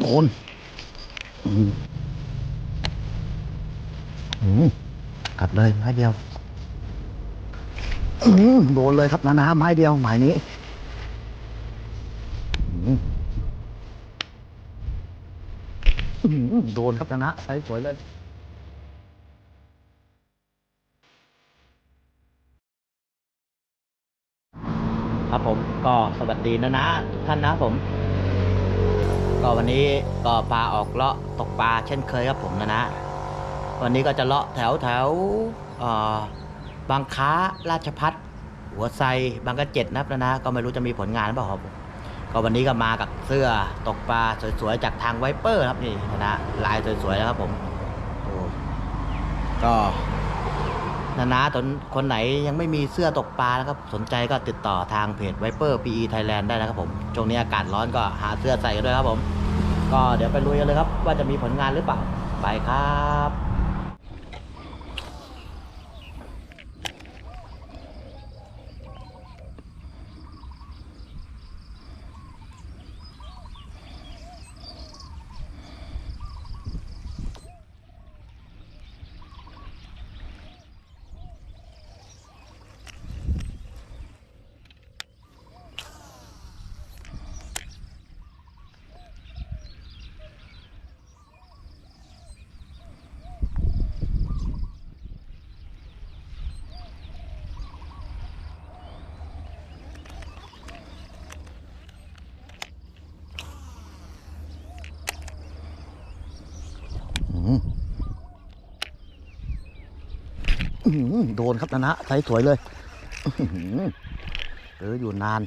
โดนอืมอืมกัดเลยไม้เดียวอืมโดนเลยครับนานาไม้เดียวหมายนี้อืมอืมโดนครับนานาใช้สวยเลยครับผมก็สวัสดีนะนะทุกท่านนะผม ก็วันนี้ก็ปลาออกเลาะตกปลาเช่นเคยครับผมนะนะ วันนี้ก็จะเลาะแถวแถวบางค้าราชพัฒหัวไซบางกระเจ็ดนะครับนะนะก็ไม่รู้จะมีผลงานหรือเปล่าครับก็วันนี้ก็มากับเสื้อตกปลาสวยๆจากทางไวเปอร์ครับนี่นะนะลายสวยๆนะครับผมก็ นานาตนคนไหนยังไม่มีเสื้อตกปลานะครับ สนใจก็ติดต่อทางเพจ Viper PE Thailand ได้นะครับผม ช่วงนี้อากาศร้อนก็หาเสื้อใส่กันด้วยครับผม ก็เดี๋ยวไปลุยกันเลยครับ ว่าจะมีผลงานหรือเปล่า ไปครับ โดนครับนะนะใส่สวยเลยอื้ออเอออยู่นาน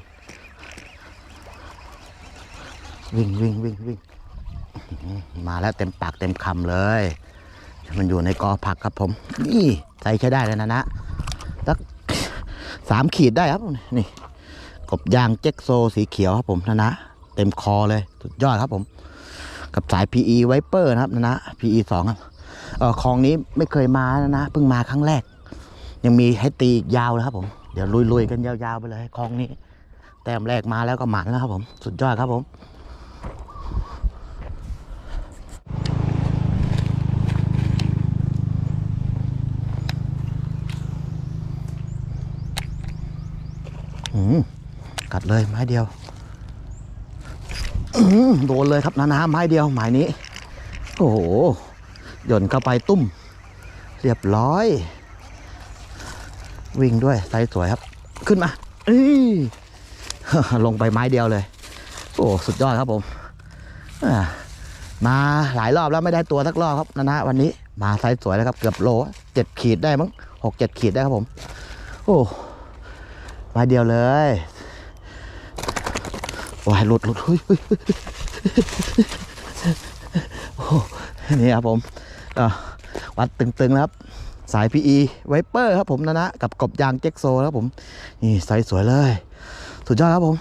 วิ่งวิ่งวิ่งวิ่งมาแล้วเต็มปากเต็มคำเลย มันอยู่ในกอผักครับผม นี่ใส่ใช้ได้เลยนะนะสักสามขีดได้ครับนี่ กบยางเจ็กโซสีเขียวครับผมนะนะเต็มคอเลย สุดยอดครับผม กับสาย PE Viper นะครับนะนะ PE 2ครับ คลองนี้ไม่เคยมานะนะเพิ่งมาครั้งแรก ยังมีให้ตีอีกยาวเลยครับผมเดี๋ยวลุยๆกันยาวๆไปเลยคลองนี้ แต้มแรกมาแล้วก็หมันแล้วครับผม สุดยอดครับผมอืมกัดเลยไม้เดียวหือโดนเลยครับนานาไม้เดียวหมายนี้ โอ้โห หย่นเข้าไปตุ้ม เรียบร้อย วิ่งด้วยไซส์สวยครับ ขึ้นมาเอ้ยลงไปไม้เดียวเลย โอ้สุดยอดครับผมมาหลายรอบแล้วไม่ได้ตัวสักรอบครับนานาวันนี้มาไซส์สวยแล้วครับ เกือบโลเจ็ดขีดได้มั้งหกเจ็ดขีดได้ครับผม โอ้ไม้เดียวเลยวายหลุดหลุดเฮ้ยนี่ครับผม วัดตึงๆแล้วครับ สาย PE ไวเปอร์ครับผมนะนะ กับกบยางเจ็กโซครับผม นี่ไซส์สวยเลย สุดยอดครับผม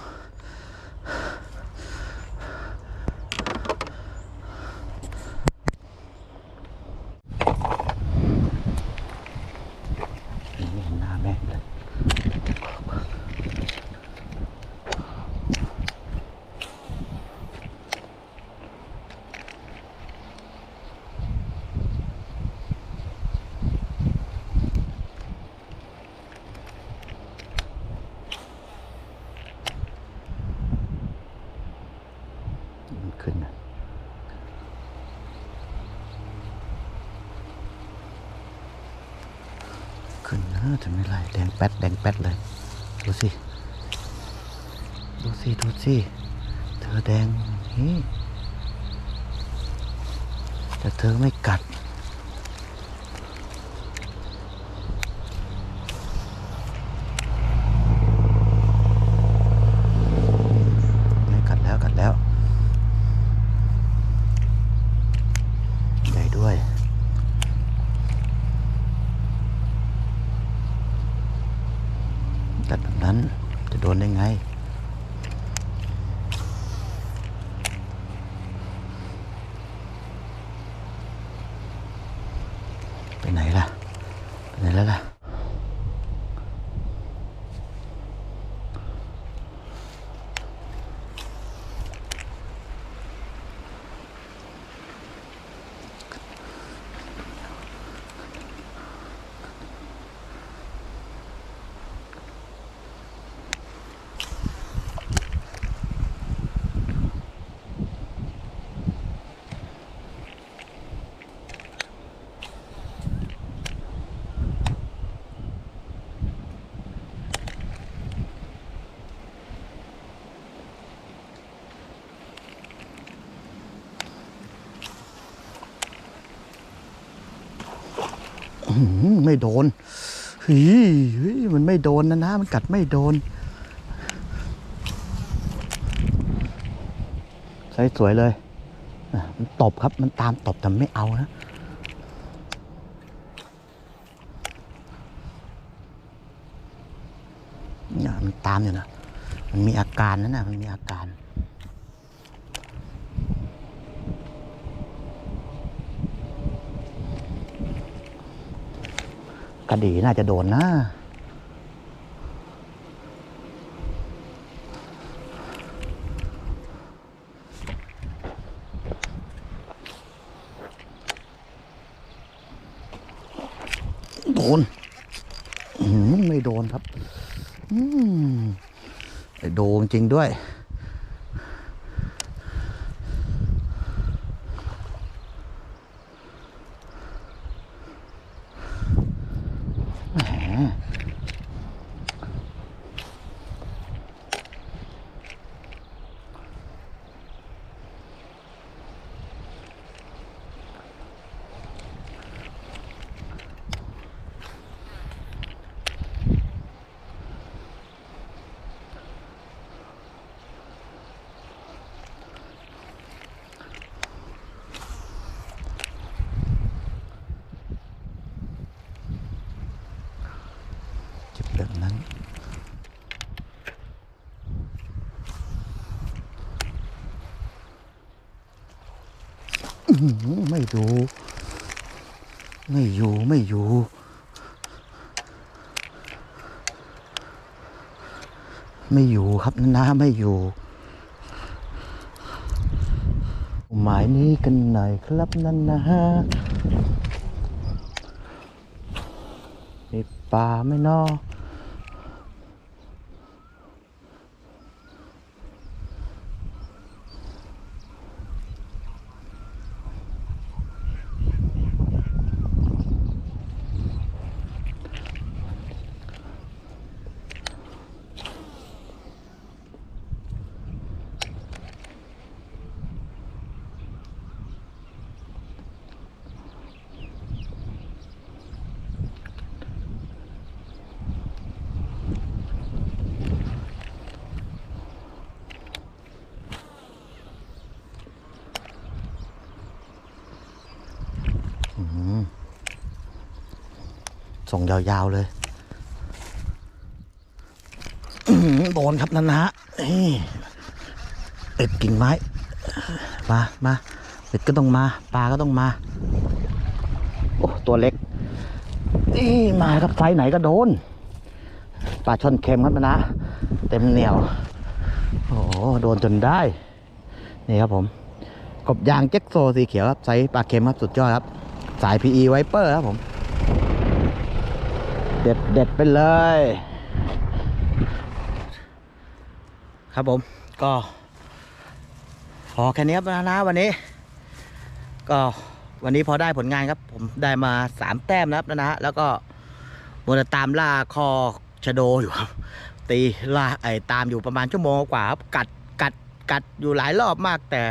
นี่เห็นหน้าแม่งเลย มันขึ้นนะขึ้นนะ ถึงไม่ไรแดงแป๊ดแดงแป๊ดเลย ดูสิ ดูสิ ดูสิ เธอแดงนี่แต่เธอไม่กัด ไม่กัดแล้วกัดแล้ว ใหญ่ด้วย กัดแบบนั้นจะโดนได้ไง ไปไหนล่ะ ไปไหนแล้วล่ะ อื้อหือ ไม่โดนเฮ้ยมันไม่โดนนะนะ มันกัดไม่โดนใช้สวยเลยมันตบครับ มันตามตบแต่ไม่เอานะเนี่ยมันตามอยู่นะ มันมีอาการนั่นนะมันมีอาการ กระดีน่าจะโดนนะโดนไม่โดนครับอืมไอโดนจริงด้วย แแบบนั้น ไม่ดู ไม่อยู่ไม่อยู่ไม่อยู่ครับนะไม่อยู่หมายนี้กันหน่อยครับนั่นนะฮะมีปลาไม่นอ ส่งยาวๆเลยโดนครับนันนะนี่ติดกิ่งไม้ มามาเป็ดก็ต้องมา ปลาก็ต้องมา โอ้ตัวเล็กนี่มาครับไซส์ไหนก็โดน ปลาช่อนเค็มครับนะ เต็มเหนียว โอ้โดนจนได้ นี่ครับผม กบยางเจ็กโซสีเขียวครับไซส์ปลาเค็มครับสุดยอดครับ สาย PE Viper ครับผม เด็ดเด็ดไปเลย ครับผมก็พอแค่นี้ครับนะนะวันนี้ ก็วันนี้พอได้ผลงานครับ ผมได้มาสามแต้มนะครับนะนะแล้วก็มัวแต่ตามล่าคอชะโดอยู่ครับ ตีล่าไอ้ตามอยู่ประมาณชั่วโมงกว่าครับกัดกัดกัดอยู่หลายรอบมากแต่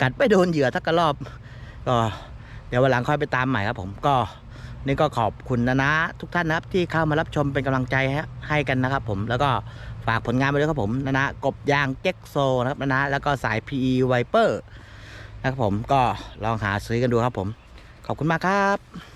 กัดไม่โดนเหยื่อทักกระรอบ ก็เดี๋ยววันหลังค่อยไปตามใหม่ครับผมก็ นี่ก็ขอบคุณนะนะทุกท่านนะครับที่เข้ามารับชมเป็นกำลังใจให้กันนะครับ ผมแล้วก็ฝากผลงานไปด้วยครับผมนะนะกบยางเจ็กโซนะครับนะนะแล้วก็สาย PE Viper นะครับผมก็ลองหาซื้อกันดูครับผม ขอบคุณมากครับ